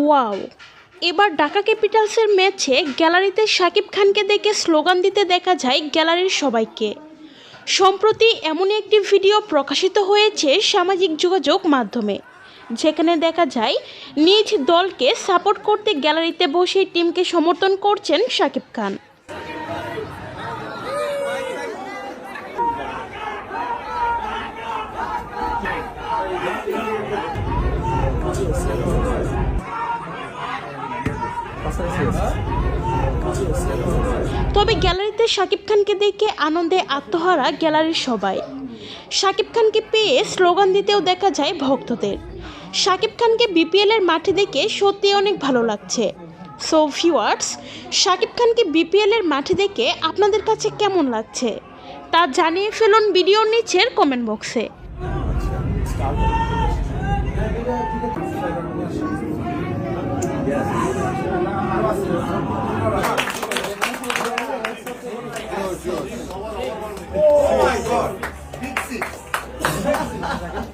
Wow. এবার ঢাকা ক্যাপিটালসের ম্যাচে গ্যালারিতে শাকিব খানকে দেখে স্লোগান দিতে দেখা যায় গ্যালারির সবাইকে। সম্প্রতি এমন একটি ভিডিও প্রকাশিত হয়েছে সামাজিক যোগাযোগ মাধ্যমে। যেখানে দেখা যায়, নিজ দলকে সাপোর্ট করতে গ্যালারিতে বসে টিমকে সমর্থন করছেন শাকিব খান। তবে গ্যালারিতে শাকিব খানকে দেখে আনন্দে আত্মহারা গ্যালারির সবাই। শাকিব খানকে পেয়ে স্লোগান দিতেও দেখা যায় ভক্তদের। শাকিব খানকে বিপিএলের মাঠে দেখে সত্যি অনেক ভালো লাগছে। সো ভিউয়ার্স শাকিব খানকে বিপিএলের মাঠে দেখে আপনাদের কাছে কেমন লাগছে? তা জানিয়ে ফেলুন ভিডিওর নিচের কমেন্ট বক্সে second.